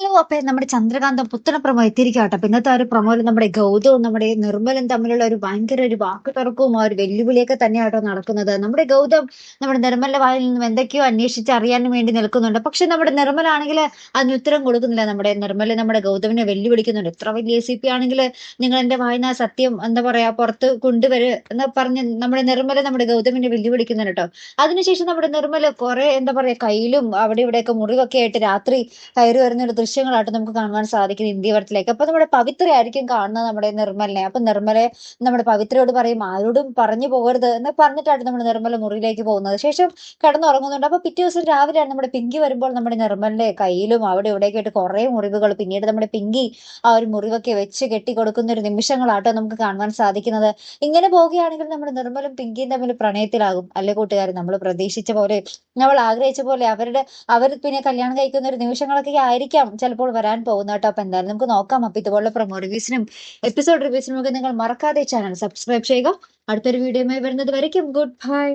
Hello അപ്പൊ നമ്മുടെ ചന്ദ്രകാന്തം പുത്തന promo എത്തിയിരിക്കട്ടെ പിന്നത്തെ ആ ഒരു പ്രമോയിൽ നമ്മുടെ ഗൗതവും നമ്മുടെ നിർമ്മലും തമ്മിലുള്ള ഒരു ഭയങ്കര ഒരു വാക്ക് തർക്കവും ആ ഒരു വെല്ലുവിളിയൊക്കെ തന്നെയാട്ടോ നടക്കുന്നത്. നമ്മുടെ ഗൗതം നമ്മുടെ നിർമ്മലിന്റെ വായിൽ നിന്നും എന്തൊക്കെയോ അന്വേഷിച്ച് അറിയാനും വേണ്ടി നിൽക്കുന്നുണ്ട്. പക്ഷെ നമ്മുടെ നിർമ്മലാണെങ്കിൽ അതിന് ഉത്തരം കൊടുക്കുന്നില്ല. നമ്മുടെ നിർമ്മല നമ്മുടെ ഗൗതമിനെ വെല്ലുവിളിക്കുന്നുണ്ട്. എത്ര വലിയ സി പി ആണെങ്കിൽ നിങ്ങൾ എന്റെ വായന സത്യം എന്താ പറയാ പുറത്ത് കൊണ്ടുവരു എന്ന് പറഞ്ഞ് നമ്മുടെ നിർമ്മല നമ്മുടെ ഗൗതമിനെ വെല്ലുവിളിക്കുന്നുണ്ട് കേട്ടോ. അതിനുശേഷം നമ്മുടെ നിർമ്മല കുറെ എന്താ പറയാ കയ്യിലും അവിടെ ഇവിടെയൊക്കെ മുറിവൊക്കെ ആയിട്ട് രാത്രി കയറി വരുന്ന ഒരു ദൃശ്യങ്ങളായിട്ട് നമുക്ക് കാണുവാൻ സാധിക്കും ഇന്ത്യ വരത്തിലേക്ക് അപ്പൊ നമ്മുടെ പവിത്രയായിരിക്കും കാണുന്നത് നമ്മുടെ നിർമ്മലിനെ. അപ്പൊ നിർമ്മലെ നമ്മുടെ പവിത്രയോട് പറയും ആരോടും പറഞ്ഞു പോകരുത് എന്ന് പറഞ്ഞിട്ടാണ് നമ്മുടെ നിർമ്മല മുറിയിലേക്ക് പോകുന്നത്. ശേഷം കിടന്നുറങ്ങുന്നുണ്ട്. അപ്പൊ പിറ്റേ ദിവസം രാവിലെയാണ് നമ്മുടെ പിങ്കി വരുമ്പോൾ നമ്മുടെ നിർമ്മലിന്റെ കയ്യിലും അവിടെ ഇവിടെയൊക്കെ ആയിട്ട് കുറെ മുറിവുകൾ പിന്നീട് നമ്മുടെ പിങ്കി ആ ഒരു മുറിവൊക്കെ വെച്ച് കെട്ടി കൊടുക്കുന്ന ഒരു നിമിഷങ്ങളാട്ടോ നമുക്ക് കാണുവാൻ സാധിക്കുന്നത്. ഇങ്ങനെ പോവുകയാണെങ്കിൽ നമ്മുടെ നിർമ്മലും പിങ്കിയും തമ്മിൽ പ്രണയത്തിലാകും. അല്ലെ കൂട്ടുകാർ നമ്മൾ പ്രതീക്ഷിച്ച പോലെ നമ്മൾ ആഗ്രഹിച്ച പോലെ അവരുടെ അവർ പിന്നെ കല്യാണം കഴിക്കുന്ന ഒരു നിമിഷങ്ങളൊക്കെ ആയിരിക്കാം. ചിലപ്പോൾ വരാൻ പോകുന്ന കേട്ടോ. അപ്പൊ എന്തായാലും നമുക്ക് നോക്കാം. അപ്പൊ ഇതുപോലുള്ള പ്രൊമോ റിവ്യൂസിനും എപ്പിസോഡ് റിവ്യൂസിനും ഒക്കെ നിങ്ങൾ മറക്കാതെ ചാനൽ സബ്സ്ക്രൈബ് ചെയ്യുക. അടുത്തൊരു വീഡിയോയുമായി വരുന്നത് വരയ്ക്കും. Good bye